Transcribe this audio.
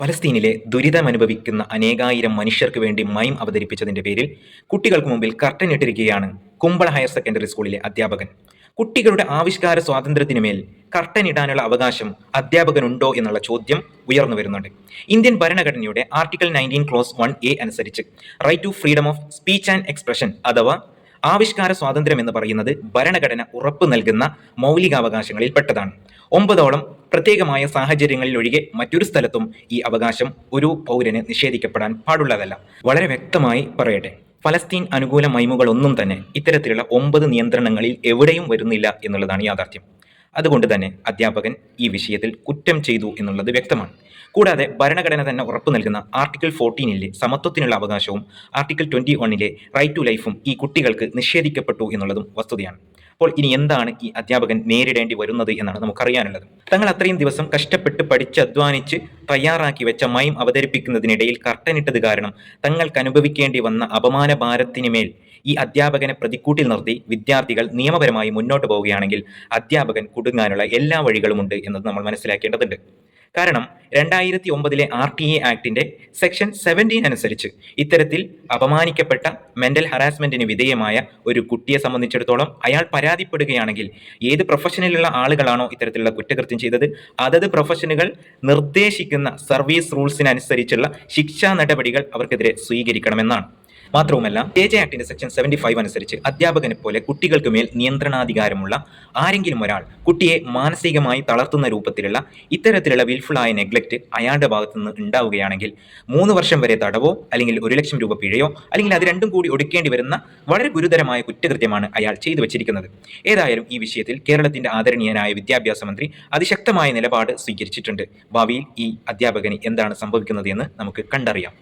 പലസ്തീനിലെ ദുരിതമനുഭവിക്കുന്ന അനേകായിരം മനുഷ്യർക്ക് വേണ്ടി മൈം അവതരിപ്പിച്ചതിന്റെ പേരിൽ കുട്ടികൾക്ക് മുമ്പിൽ കർട്ടൻ ഇട്ടിരിക്കുകയാണ് കുമ്പള ഹയർ സെക്കൻഡറി സ്കൂളിലെ അധ്യാപകൻ. കുട്ടികളുടെ ആവിഷ്കാര സ്വാതന്ത്ര്യത്തിന് മേൽ കർട്ടൻ ഇടാനുള്ള അവകാശം അധ്യാപകനുണ്ടോ എന്നുള്ള ചോദ്യം ഉയർന്നു വരുന്നുണ്ട്. ഇന്ത്യൻ ഭരണഘടനയുടെ article nineteen clause one A അനുസരിച്ച് right to freedom of speech and expression അഥവാ ആവിഷ്കാര സ്വാതന്ത്ര്യം എന്ന് പറയുന്നത് ഭരണഘടന ഉറപ്പു നൽകുന്ന മൗലികാവകാശങ്ങളിൽ പെട്ടതാണ്. ഒമ്പതോളം പ്രത്യേകമായ സാഹചര്യങ്ങളിൽ ഒഴികെ മറ്റൊരു സ്ഥലത്തും ഈ അവകാശം ഒരു പൗരന് നിഷേധിക്കപ്പെടാൻ പാടുള്ളതല്ല. വളരെ വ്യക്തമായി പറയട്ടെ ഫലസ്തീൻ അനുകൂല മൈമുകളൊന്നും തന്നെ ഇത്തരത്തിലുള്ള ഒമ്പത് നിയന്ത്രണങ്ങളിൽ എവിടെയും വരുന്നില്ല എന്നുള്ളതാണ് യാഥാർത്ഥ്യം. അതുകൊണ്ട് തന്നെ അധ്യാപകൻ ഈ വിഷയത്തിൽ കുറ്റം ചെയ്തു എന്നുള്ളത് വ്യക്തമാണ്. കൂടാതെ ഭരണഘടന തന്നെ ഉറപ്പു നൽകുന്ന ആർട്ടിക്കിൾ ഫോർട്ടീനിലെ സമത്വത്തിനുള്ള അവകാശവും ആർട്ടിക്കിൾ ട്വന്റി വണ്ണിലെ റൈറ്റ് ടു ലൈഫും ഈ കുട്ടികൾക്ക് നിഷേധിക്കപ്പെട്ടു എന്നുള്ളതും വസ്തുതയാണ്. അപ്പോൾ ഇനി എന്താണ് ഈ അധ്യാപകൻ നേരിടേണ്ടി വരുന്നത് എന്നാണ് നമുക്കറിയാനുള്ളത്. തങ്ങൾ അത്രയും ദിവസം കഷ്ടപ്പെട്ട് പഠിച്ച് അധ്വാനിച്ച് തയ്യാറാക്കി വെച്ച മൈം അവതരിപ്പിക്കുന്നതിനിടയിൽ കർട്ടനിട്ടത് കാരണം തങ്ങൾക്ക് അനുഭവിക്കേണ്ടി വന്ന അപമാന ഭാരത്തിന് മേൽ ഈ അധ്യാപകനെ പ്രതിക്കൂട്ടിൽ നിർത്തി വിദ്യാർത്ഥികൾ നിയമപരമായി മുന്നോട്ട് പോവുകയാണെങ്കിൽ അധ്യാപകൻ കുടുങ്ങാനുള്ള എല്ലാ വഴികളുമുണ്ട് എന്നത് നമ്മൾ മനസ്സിലാക്കേണ്ടതുണ്ട്. കാരണം രണ്ടായിരത്തി ഒമ്പതിലെ ആർ ടി എ ആക്ടിന്റെ സെക്ഷൻ സെവന്റീൻ അനുസരിച്ച് ഇത്തരത്തിൽ അപമാനിക്കപ്പെട്ട മെന്റൽ ഹറാസ്മെന്റിന് വിധേയമായ ഒരു കുട്ടിയെ സംബന്ധിച്ചിടത്തോളം അയാൾ പരാതിപ്പെടുകയാണെങ്കിൽ ഏത് പ്രൊഫഷനിലുള്ള ആളുകളാണോ ഇത്തരത്തിലുള്ള കുറ്റകൃത്യം ചെയ്തത്? അതത് പ്രൊഫഷനുകൾ നിർദ്ദേശിക്കുന്ന സർവീസ് റൂൾസിനനുസരിച്ചുള്ള ശിക്ഷാ നടപടികൾ അവർക്കെതിരെ സ്വീകരിക്കണമെന്നാണ്. മാത്രവുമല്ല ജെ ജെ ആക്ടിന്റെ സെക്ഷൻ സെവന്റി ഫൈവ് അനുസരിച്ച് അധ്യാപകനെ പോലെ കുട്ടികൾക്ക് മേൽ നിയന്ത്രണാധികാരമുള്ള ആരെങ്കിലും ഒരാൾ കുട്ടിയെ മാനസികമായി തളർത്തുന്ന രൂപത്തിലുള്ള ഇത്തരത്തിലുള്ള വിൽഫുള്ളായ നെഗ്ലക്റ്റ് അയാളുടെ ഭാഗത്തു നിന്ന് ഉണ്ടാവുകയാണെങ്കിൽ മൂന്ന് വർഷം വരെ തടവോ അല്ലെങ്കിൽ ഒരു ലക്ഷം രൂപ പിഴയോ അല്ലെങ്കിൽ അത് രണ്ടും കൂടി ഒടുക്കേണ്ടി വരുന്ന വളരെ ഗുരുതരമായ കുറ്റകൃത്യമാണ് അയാൾ ചെയ്തു വച്ചിരിക്കുന്നത്. ഏതായാലും ഈ വിഷയത്തിൽ കേരളത്തിന്റെ ആദരണീയനായ വിദ്യാഭ്യാസ മന്ത്രി അതിശക്തമായ നിലപാട് സ്വീകരിച്ചിട്ടുണ്ട്. ഭാവിയിൽ ഈ അധ്യാപകന് എന്താണ് സംഭവിക്കുന്നത് എന്ന് നമുക്ക് കണ്ടറിയാം.